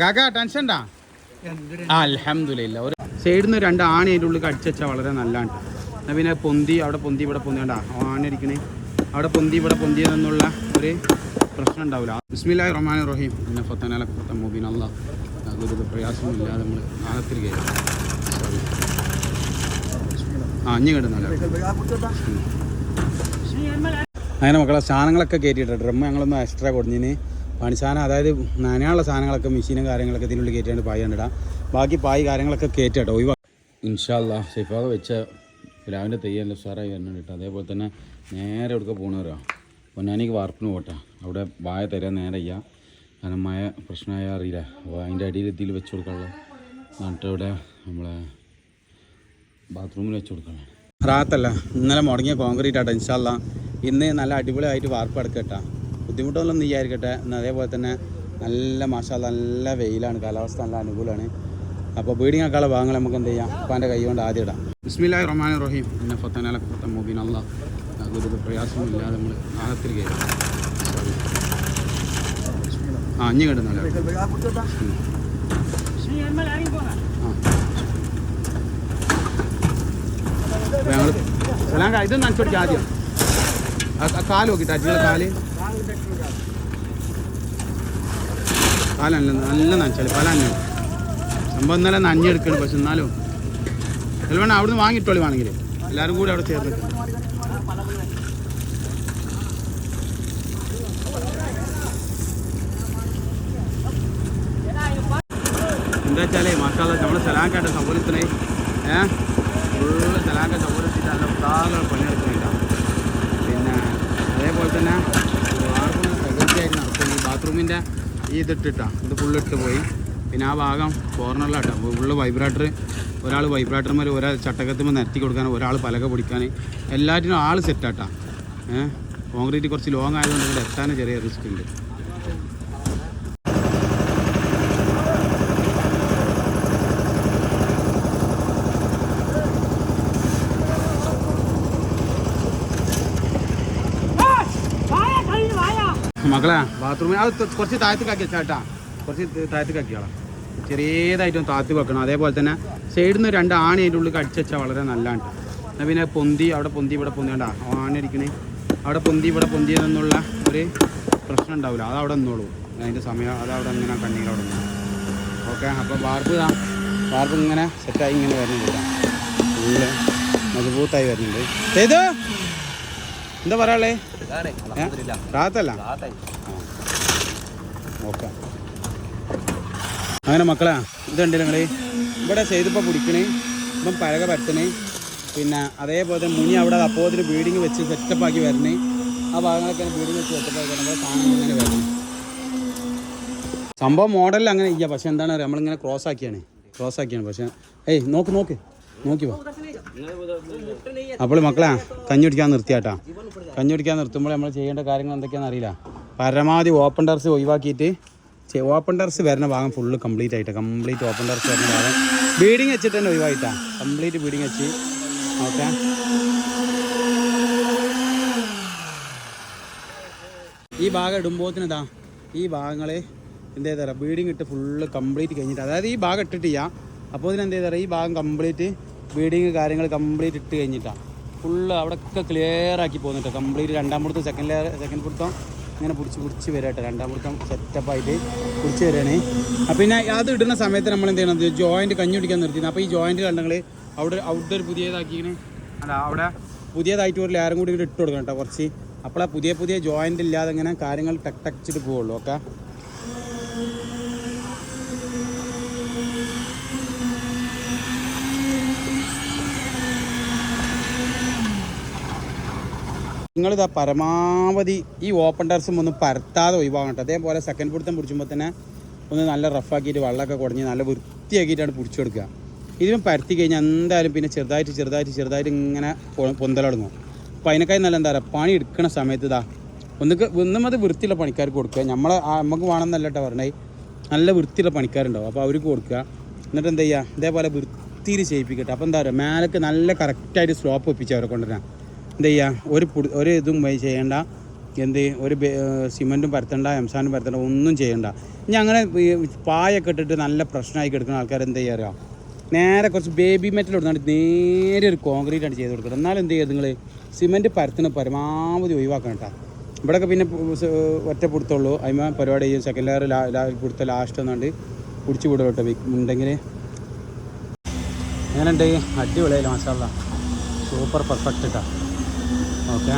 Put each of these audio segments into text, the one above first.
കാക്ക. ടെൻഷൻ ഉണ്ടാ ആ അലഹമില്ല ഒരു സൈഡിൽ നിന്ന് രണ്ട് ആണി അതിന്റെ ഉള്ളിൽ കടിച്ചാൽ വളരെ നല്ലതാണ്. എന്നാൽ പിന്നെ പൊന്തി അവിടെ പൊന്തി ഇവിടെ പൊന്തി. കണ്ടാ ആണി അടിക്കണേ. അവിടെ പൊന്തി ഇവിടെ പൊന്തി എന്നുള്ള ഒരു പ്രശ്നം ഉണ്ടാവില്ല. ബിസ്മില്ലാഹി റഹ്മാൻ റഹീം. പിന്നെ ഫത്തനാല ഫത്ത മുബീൻ. അല്ല ഒരു പ്രയാസമില്ലാതെ നമ്മൾ കയറി സോറി ആ അഞ്ഞു കിട്ടുന്നില്ല അങ്ങനെ മക്കളെ സാധനങ്ങളൊക്കെ കയറ്റിയിട്ട് ഡ്രം ഞങ്ങളൊന്ന് എക്സ്ട്രാ കൊടുഞ്ഞിന് പണിസാധനം അതായത് നനയാനുള്ള സാധനങ്ങളൊക്കെ മെഷീനും കാര്യങ്ങളൊക്കെ ഇതിനുള്ളിൽ കയറ്റിയാണ് പായ കണ്ടിടാം. ബാക്കി പായ കാര്യങ്ങളൊക്കെ കയറ്റിട്ടോ ഒഴിവാ. ഇൻഷാല്ല ഷെഫാദ് വെച്ച രാവിലെ തെയ്യല്ല ഉഷാറായി വരുന്നുണ്ട് കേട്ടോ. അതേപോലെ തന്നെ നേരെ എടുക്ക പോണവരാ പൊന്നാനിക്ക് വാർപ്പിന് പോട്ടെ. അവിടെ വായ തരാൻ നേരെ ചെയ്യാം കാരണം മഴ പ്രശ്നമായ അറിയില്ല. അപ്പോൾ അതിന്റെ അടിയിൽ എത്തിയിൽ വെച്ച് കൊടുക്കാനുള്ള എന്നിട്ട് ഇവിടെ നമ്മളെ ബാത്റൂമിൽ വെച്ച് കൊടുക്കണം റാത്തല്ല ഇന്നലെ മുടങ്ങിയ കോൺക്രീറ്റ് ആട്ടോ ഇൻഷാല്ല ഇന്ന് നല്ല അടിപൊളിയായിട്ട് വാർപ്പ് എടുക്കട്ടെ ബുദ്ധിമുട്ടൊന്നും വിചാരിക്കട്ടെ. എന്നാൽ അതേപോലെ തന്നെ നല്ല മാഷാ നല്ല വെയിലാണ്. കാലാവസ്ഥ നല്ല അനുകൂലമാണ് അപ്പോൾ ബീഡിങ് ആക്കാനുള്ള ഭാഗങ്ങൾ നമുക്ക് എന്ത് ചെയ്യാം? അപ്പോൾ എന്റെ കൈ കൊണ്ട് ആദ്യം ഇടാം. ബിസ്മില്ലാ റഹ്മാൻ റഹീം എന്നെ ഫത്തനാല ഫത്ത മുബീൻ. അല്ല ഒരു പ്രയാസമില്ലാതെ നമ്മൾ ആകത്തിൽ കയറി. ആ അഞ്ഞു കിട്ടുന്നില്ല ഞങ്ങൾ ഇത് നനച്ചോടിക്കാം ആദ്യം. കാൽ നോക്കിട്ട് അച്ഛന്റെ കാൽ. കാലല്ല നല്ല നനച്ചാൽ പല അഞ്ഞു സംഭവം ഇന്നലെ നഞ്ഞെടുക്കണം പക്ഷെ എന്നാലും. ചിലവണ്ണം അവിടുന്ന് വാങ്ങിയിട്ടോളി വേണമെങ്കിൽ എല്ലാവരും കൂടി അവിടെ ചേർന്ന്. എന്താ വെച്ചാലേ മക്കളെ നമ്മുടെ സലാക്കാട്ടെ സംഭവത്തിനെ ഏഹ് ഫുള്ള് സലാക്ക സൗകര്യത്തിട്ട് നല്ല ഉത്താകൾ പണിയെടുക്കുന്നില്ല പിന്നെ അതേപോലെ തന്നെ പ്രകൃതിയായിട്ട് നടക്കും ഈ ബാത്റൂമിന്റെ ഈ ഇതിട്ടിട്ടാണ് ഇത് ഫുള്ളിട്ട് പോയി. പിന്നെ ആ ഭാഗം കോർണറിലാട്ടോ ഫുള്ള് വൈബ്രേറ്റർ ഒരാൾ വൈബ്രേറ്റർമാർ ഒരാൾ ചട്ടക്കത്തുമ്പോൾ നിരത്തി കൊടുക്കാൻ ഒരാൾ പലക പിടിക്കാൻ എല്ലാറ്റിനും ആൾ സെറ്റാട്ടാ ഏഹ് കോൺക്രീറ്റ് കുറച്ച് ലോങ് ആയതുകൊണ്ട് ഇവിടെ എത്താനും ചെറിയ റിസ്ക് ഉണ്ട്. മക്കളെ ബാത്റൂമിൽ അത് കുറച്ച് താഴത്തേക്കാക്കി വെച്ചാട്ടാ കുറച്ച് താഴത്തേക്കാക്കിയോളാം ചെറിയതായിട്ടും താഴ്ത്തി വെക്കണം. അതേപോലെ തന്നെ സൈഡിൽ നിന്ന് രണ്ട് ആണി അതിന്റെ ഉള്ളിൽ അടിച്ചു വെച്ചാൽ വളരെ നല്ലതാണ് എന്നാൽ പിന്നെ പൊന്തി അവിടെ പൊന്തി ഇവിടെ പൊന്തി. കണ്ടാ ആണി അടിക്കണേ. അവിടെ പൊന്തി ഇവിടെ പൊന്തി എന്നുള്ള ഒരു പ്രശ്നം ഉണ്ടാവില്ല. അത് അവിടെ നിന്നോളൂ. അതിന്റെ സമയം അത് അവിടെ ഇങ്ങനെ കണ്ണിയിൽ അവിടെ നിന്നു ഓക്കെ അപ്പോൾ വാർപ്പ് വാർപ്പ് ഇങ്ങനെ സെറ്റായി ഇങ്ങനെ വരുന്നുണ്ട് ഫുള്ള് മജബൂത്തായി വരുന്നുണ്ട്. ചെയ്തു എന്താ പറയാളേ റാത്തല്ല ഓക്കെ. അങ്ങനെ മക്കളാ ഇതുണ്ട് നിങ്ങൾ ഇവിടെ ചെയ്തിപ്പോൾ പിടിക്കണേ ഇപ്പം പരക പരത്തണേ പിന്നെ അതേപോലെ തന്നെ മുനി അവിടെ അപ്പോത്തിന് ബീഡിങ് വെച്ച് സെറ്റപ്പ് ആക്കി വരണേ. ആ ഭാഗങ്ങളൊക്കെ ബീഡിങ് വെച്ച് സെറ്റപ്പ് ആക്കി നമ്മുടെ സാധനം ഇങ്ങനെ വരണം. സംഭവം മോഡലിൽ അങ്ങനെ ഇല്ല പക്ഷെ എന്താണ് പറയുക നമ്മളിങ്ങനെ ക്രോസ് ആക്കിയാണ്. ക്രോസ് ആക്കിയാണ് പക്ഷെ ഏയ് നോക്ക് നോക്ക്. നോക്കി വാ. അപ്പോൾ മക്കളാ കഞ്ഞി കുടിക്കാൻ നിർത്തിയാട്ടാ. കഞ്ഞി കുടിക്കാൻ നിർത്തുമ്പോൾ നമ്മൾ ചെയ്യേണ്ട കാര്യങ്ങൾ എന്തൊക്കെയാണെന്ന് അറിയില്ല. പരമാവധി ഓപ്പൺ ടെറസ് ഒഴിവാക്കിയിട്ട് ഓപ്പൺ ടെറസ് വരുന്ന ഭാഗം ഫുള്ള് കംപ്ലീറ്റ് ആയിട്ട് കംപ്ലീറ്റ് ഓപ്പൺ ടെറസ് വരുന്ന ഭാഗം. ബീഡിങ് വെച്ചിട്ട് തന്നെ ഒഴിവായിട്ടാണ് കംപ്ലീറ്റ് ബീഡിങ് വെച്ച്. ഓക്കെ ഈ ഭാഗം ഇടുമ്പോത്തിന് ഇതാ ഈ ഭാഗങ്ങൾ എന്ത് തരാം ബീഡിങ് ഇട്ട് ഫുള്ള് കംപ്ലീറ്റ് കഴിഞ്ഞിട്ട് അതായത് ഈ ഭാഗം ഇട്ടിട്ടില്ല. അപ്പോൾ ഇതിന് എന്ത് ചെയ്താ ഈ ഭാഗം കംപ്ലീറ്റ് ബീഡിങ് കാര്യങ്ങൾ കംപ്ലീറ്റ് ഇട്ട് കഴിഞ്ഞിട്ടാണ് ഫുള്ള് അവിടെയൊക്കെ ക്ലിയർ ആക്കി പോകുന്നുണ്ട് കംപ്ലീറ്റ് രണ്ടാം പുറത്തും സെക്കൻഡ് ലെയർ സെക്കൻഡ് പുറത്തും ഇങ്ങനെ പിടിച്ച് പിടിച്ച് വരട്ടെ രണ്ടാം പുറത്തും സെറ്റപ്പായിട്ട് പിടിച്ച് വരികയാണ് അപ്പം പിന്നെ അത് ഇടുന്ന സമയത്ത് നമ്മൾ എന്ത് ചെയ്യണം? ജോയിന്റ് കഞ്ഞി പിടിക്കാൻ നിർത്തിയിരുന്നു അപ്പോൾ ഈ ജോയിന്റ് കണ്ടെങ്കിൽ അവിടെ ഔട്ട്ഡോർ പുതിയതാക്കിങ്ങനെ അല്ല അവിടെ പുതിയതായിട്ട് ഒരു ലെയറും കൂടി ഇട്ട് കൊടുക്കണം കേട്ടോ കുറച്ച്. അപ്പോൾ ആ പുതിയ പുതിയ ജോയിന്റ് ഇല്ലാതെ ഇങ്ങനെ കാര്യങ്ങൾ ടക്ക് ടച്ചിട്ട് പോവുള്ളൂ. ഓക്കെ? നിങ്ങളിതാ പരമാവധി ഈ ഓപ്പൺ ടെറസും ഒന്ന് പരത്താതെ ഒഴിവാകട്ടെ അതേപോലെ സെക്കൻഡ് പിടുത്തം പിടിച്ചുമ്പോൾ തന്നെ ഒന്ന് നല്ല റഫാക്കിയിട്ട് വെള്ളമൊക്കെ കുടഞ്ഞ് നല്ല വൃത്തിയാക്കിയിട്ടാണ് പിടിച്ചു കൊടുക്കുക. ഇതിനും പരത്തി കഴിഞ്ഞാൽ എന്തായാലും പിന്നെ ചെറുതായിട്ട് ചെറുതായിട്ട് ചെറുതായിട്ട് ഇങ്ങനെ പൊന്തല പൊന്തലടങ്ങും അപ്പോൾ അതിനേക്കായി നല്ല എന്താ പറയുക പണി എടുക്കുന്ന സമയത്ത് ഇതാ ഒന്നുക്ക് ഒന്നും അത് വൃത്തിയുള്ള പണിക്കാർക്ക് കൊടുക്കുക. നമ്മളെ നമുക്ക് വേണമെന്നല്ല കേട്ടോ പറഞ്ഞേ നല്ല വൃത്തിയുള്ള പണിക്കാരുണ്ടാവും. അപ്പോൾ അവർക്ക് കൊടുക്കുക. എന്നിട്ട് എന്താ ചെയ്യുക ഇതേപോലെ വൃത്തിയിൽ ചെയ്യിപ്പിക്കട്ടെ. അപ്പോൾ എന്താ പറയുക? മേലക്ക് നല്ല കറക്റ്റായിട്ട് സ്ലോപ്പ് ഒപ്പിച്ച് അവരെ കൊണ്ടുവരാം. എന്ത് ചെയ്യുക ഒരു പുടി ഒരു ഇതും ചെയ്യേണ്ട. എന്ത് ഒരു സിമന്റും പരത്തണ്ട എംസാനും പരത്തണ്ട ഒന്നും ചെയ്യണ്ട. ഇനി അങ്ങനെ പായൊക്കെ ഇട്ടിട്ട് നല്ല പ്രശ്നമായി കിടക്കുന്ന ആൾക്കാർ എന്ത് ചെയ്യാറിയോ നേരെ കുറച്ച് ബേബി മെറ്റൽ കൊടുത്താണ്ട് നേരെ ഒരു കോൺക്രീറ്റ് ആണ് ചെയ്ത് കൊടുക്കണം എന്നാലും എന്ത് ചെയ്യുക നിങ്ങൾ സിമന്റ് പരത്തിന് പരമാവധി ഒഴിവാക്കണം കേട്ടോ. ഇവിടെയൊക്കെ പിന്നെ ഒറ്റ പിടുത്തുള്ളൂ. അതിമ പരിപാടി ചെയ്യും. സെക്കൻഡ് ലെയർ ലാ പിടുത്ത ലാസ്റ്റ് ഒന്നാണ്ട് പിടിച്ച് വിടും കേട്ടോ. ഉണ്ടെങ്കിൽ എങ്ങനെയുണ്ട്? അടിപൊളിയായില്ല മസാല സൂപ്പർ പെർഫെക്റ്റ് കേട്ടോ. ഓക്കെ.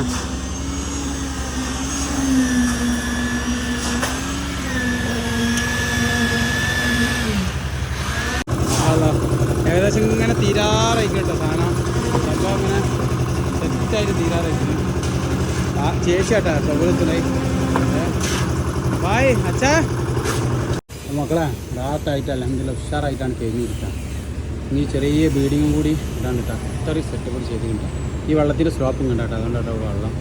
ഏകദേശം ഇങ്ങനെ തീരാറായി കേട്ടോ സാധനം. ചിലപ്പോൾ അങ്ങനെ സെറ്റായിട്ട് തീരാറായിരിക്കും ആ ചേച്ചി കേട്ടോ സൗകര്യത്തിനായി ബായ് അച്ഛാ. മക്കളെ ഡാർട്ടായിട്ടല്ല അല്ലെങ്കിൽ ഉഷാറായിട്ടാണ് കഴിഞ്ഞിരിക്കുക ഇനി ചെറിയ ബീഡിങ്ങും കൂടി ഇടാൻ കേട്ടോ. അത്രയും സെറ്റപ്പ് ചെയ്തിട്ടുണ്ട്. ഈ വെള്ളത്തിന്റെ സ്ലോപ്പും കണ്ട കേട്ടോ. അതുകൊണ്ടാട്ടോ വെള്ളം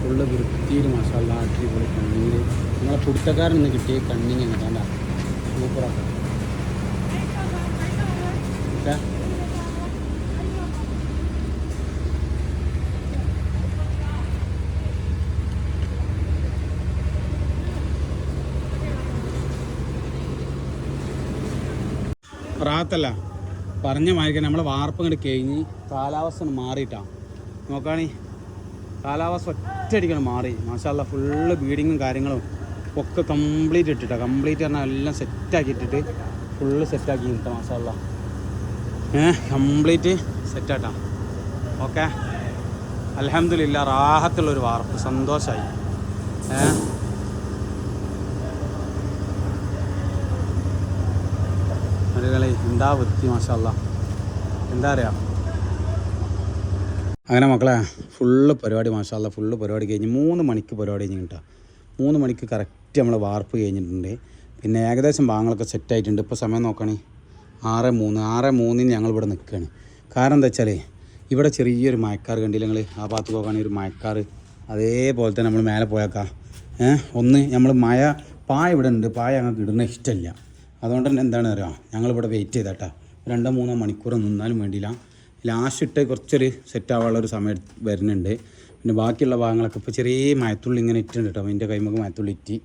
ഫുള്ള് വൃത്തിയിൽ മസാല അടിപൊളി കണ്ണിങ് നമ്മളെ പുടുത്തക്കാരൻ നിന്ന് കിട്ടിയ കണ്ണിങ് കണ്ടാ സൂപ്പറാക്കാം റാത്തല്ല. പറഞ്ഞ മാതിരി നമ്മൾ വാർപ്പ് ഇങ്ങോട്ട് കഴിഞ്ഞ് കാലാവസ്ഥ മാറിയിട്ടാണ് നോക്കാണി കാലാവസ്ഥ ഒറ്റയടിക്കാണ് മാറി. മാഷാല്ല ഫുള്ള് ബീഡിങ്ങും കാര്യങ്ങളും ഒക്കെ കംപ്ലീറ്റ് ഇട്ടിട്ടാ. കംപ്ലീറ്റ് പറഞ്ഞാൽ എല്ലാം സെറ്റാക്കി ഇട്ടിട്ട് ഫുള്ള് സെറ്റാക്കി കിട്ടാം മാഷാല്ല ഏഹ് കംപ്ലീറ്റ് സെറ്റാട്ടാ ഓക്കെ? അലഹമില്ല റാഹത്തുള്ളൊരു വാർപ്പ്. സന്തോഷമായി ഏ? അടികളെ എന്താ വൃത്തി മാഷല്ല എന്താ അറിയാം? അങ്ങനെ മക്കളെ ഫുള്ള് പരിപാടി മാഷല്ല ഫുള്ള് പരിപാടി കഴിഞ്ഞ് മൂന്ന് മണിക്ക് പരിപാടി കഴിഞ്ഞിട്ടാ മൂന്ന് മണിക്ക് കറക്റ്റ് നമ്മൾ വാർപ്പ് കഴിഞ്ഞിട്ടുണ്ട്. പിന്നെ ഏകദേശം ഭാഗങ്ങളൊക്കെ സെറ്റായിട്ടുണ്ട് ഇപ്പോൾ സമയം നോക്കണേ. ആറ് മൂന്ന് ആറ് മൂന്നിന് ഞങ്ങൾ ഇവിടെ നിൽക്കുകയാണ് കാരണം എന്താ വെച്ചാൽ ഇവിടെ ചെറിയൊരു മയക്കാർ കണ്ടില്ല നിങ്ങൾ ആ ഭാഗത്ത് പോകുകയാണെങ്കിൽ ഒരു മയക്കാർ. അതേപോലെ തന്നെ നമ്മൾ മേലെ പോയേക്കാം. ഏഹ് ഒന്ന് നമ്മൾ മഴ പായ ഇവിടെ ഉണ്ട്. പായ ഞങ്ങൾക്ക് ഇടുന്ന ഇഷ്ടമില്ല അതുകൊണ്ട് തന്നെ എന്താണ് അറിയാം? ഞങ്ങളിവിടെ വെയിറ്റ് ചെയ്തേട്ടാ രണ്ടോ മൂന്നോ മണിക്കൂർ നിന്നാലും വേണ്ടിയില്ല. ലാസ്റ്റ് ഇട്ട് കുറച്ചൊരു സെറ്റ് ആവാനുള്ള ഒരു സമയം വരുന്നുണ്ട്. പിന്നെ ബാക്കിയുള്ള ഭാഗങ്ങളൊക്കെ ഇപ്പോൾ ചെറിയ മയത്തുള്ളി ഇങ്ങനെ ഇട്ടുണ്ട് കേട്ടോ. എന്റെ കൈമൊക്കെ മയത്തുള്ളി ഇറ്റി.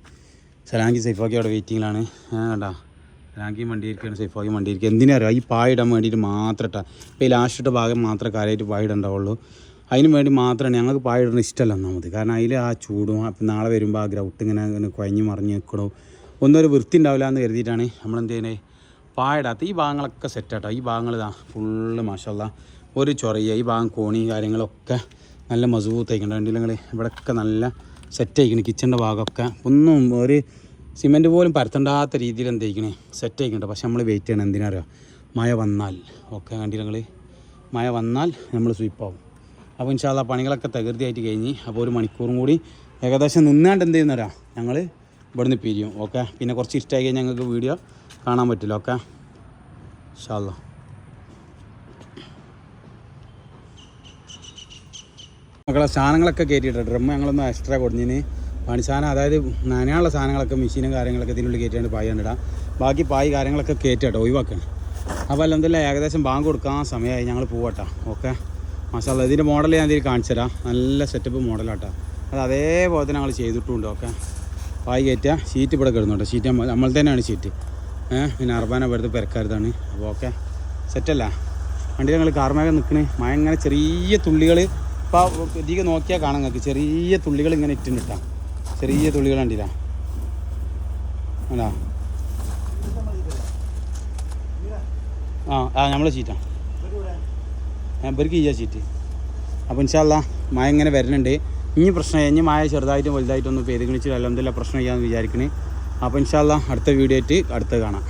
സലാങ്കി സൈഫാക്കി അവിടെ വെയിറ്റിങ്ങിലാണ് കേട്ടോ സലാങ്കി വണ്ടി ഇരിക്കുകയാണ് സൈഫാക്കി വണ്ടി ഇരിക്കുക എന്തിനാ അറിയാം? ഈ പായ ഇടാൻ വേണ്ടിയിട്ട് മാത്രം ഇട്ടാ. ഇപ്പോൾ ഈ ലാസ്റ്റ് ഇട്ട ഭാഗം മാത്രമേ കാര്യമായിട്ട് പായ ഇടണ്ടാവുള്ളൂ. അതിന് വേണ്ടി മാത്രമാണ് ഞങ്ങൾക്ക് പായ ഇടുന്ന ഇഷ്ടമല്ല ഒന്നാമത് കാരണം അതിൽ ആ ചൂടും അപ്പം നാളെ വരുമ്പോൾ ആ ഗ്രൗട്ട് ഇങ്ങനെ ഇങ്ങനെ കുഴഞ്ഞ് മറിഞ്ഞ് നിൽക്കണോ ഒന്നും ഒരു വൃത്തി ഉണ്ടാവില്ല എന്ന് കരുതിയിട്ടാണ് നമ്മളെന്ത് ചെയ്യുന്നത് പായടാത്ത ഈ ഭാഗങ്ങളൊക്കെ സെറ്റാട്ടോ ഈ ഭാഗങ്ങൾ ഇതാ ഫുള്ള് മാഷല്ല ഒരു ചൊറിയ ഈ ഭാഗം കോണി കാര്യങ്ങളൊക്കെ നല്ല മസൂത്തായിക്കണ്ട കണ്ടില്ലെങ്കിൽ ഇവിടെയൊക്കെ നല്ല സെറ്റ് ആയിക്കണേ. കിച്ചന്റെ ഭാഗമൊക്കെ. ഒന്നും ഒരു സിമെന്റ് പോലും പരത്തണ്ടാത്ത രീതിയിൽ എന്ത് ചെയ്യിക്കണേ സെറ്റ് ആയിക്കണ്ട പക്ഷെ നമ്മൾ വെയിറ്റ് ചെയ്യണം. എന്തിനറിയാം? മഴ വന്നാൽ. ഒക്കെ കണ്ടില്ലെങ്കിൽ മഴ വന്നാൽ നമ്മൾ സ്വീപ്പാവും അപ്പോൾ ഇൻഷാല്ല പണികളൊക്കെ തകൃതിയായിട്ട് കഴിഞ്ഞ് അപ്പോൾ ഒരു മണിക്കൂറും കൂടി ഏകദേശം നിന്നാണ്ട് എന്ത് ചെയ്യുന്നവരാ ഞങ്ങൾ ഇവിടുന്ന് പിരിയും ഓക്കെ പിന്നെ കുറച്ച് ഇഷ്ടമായി കഴിഞ്ഞാൽ ഞങ്ങൾക്ക് വീഡിയോ കാണാൻ പറ്റില്ല ഓക്കെ ഇൻഷാല്ല മക്കളെ സാധനങ്ങളൊക്കെ കയറ്റിയിട്ട് ഡ്രം ഞങ്ങളൊന്ന് എക്സ്ട്രാ കൊടുഞ്ഞിന് പണി സാധനം അതായത് നനയാനുള്ള സാധനങ്ങളൊക്കെ മെഷീനും കാര്യങ്ങളൊക്കെ ഇതിനുള്ളിൽ കയറ്റിയാണ് പായ ഇടാം ബാക്കി പായ് കാര്യങ്ങളൊക്കെ കയറ്റാട്ടോ ഒഴിവാക്കണം. അപ്പോൾ അല്ലെന്തല്ല ഏകദേശം ബാങ്ക് കൊടുക്കാൻ സമയമായി ഞങ്ങൾ പോവട്ടോ ഓക്കെ മസാല ഇതിന്റെ മോഡൽ ഞാൻ ഇതിൽ കാണിച്ചു തരാം നല്ല സെറ്റപ്പ് മോഡലാട്ടോ അത് അതേപോലെ തന്നെ ഞങ്ങൾ ചെയ്തിട്ടുണ്ട് ഓക്കെ പായ് കയറ്റുക ഷീറ്റ് ഇവിടെ കിടന്നുണ്ട് ഷീറ്റ് നമ്മൾ നമ്മൾ തന്നെയാണ് ഷീറ്റ്. പിന്നെ അർബാന വെറുതെ പെരക്കാരുതാണ്. അപ്പോൾ ഓക്കെ സെറ്റല്ല. വണ്ടി ഞങ്ങൾ കാർമേഘം നിൽക്കണേ മഴ ഇങ്ങനെ ചെറിയ തുള്ളികൾ ഇപ്പോൾ ഇതിക്ക് നോക്കിയാൽ കാണാൻ നിങ്ങൾക്ക്. ചെറിയ തുള്ളികൾ ഇങ്ങനെ ഇട്ടിട്ടാ ചെറിയ തുള്ളികൾ കണ്ടില്ല? അല്ല ആ ആ നമ്മളെ ഷീറ്റാണ് ഇവർക്ക് ചെയ്യാ ഷീറ്റ്. അപ്പോൾ ഇൻഷാല്ല മഴ ഇങ്ങനെ വരുന്നുണ്ട് ഇനി പ്രശ്നം ഇനി മായ ചെറുതായിട്ടും വലുതായിട്ടൊന്നും പേര് ഗണിച്ച് അല്ലെന്തെല്ലാം പ്രശ്നം ചെയ്യാമെന്ന് വിചാരിക്കണേ. അപ്പോൾ ഇൻഷാല്ല അടുത്ത വീഡിയോ ആയിട്ട് അടുത്ത് കാണാം.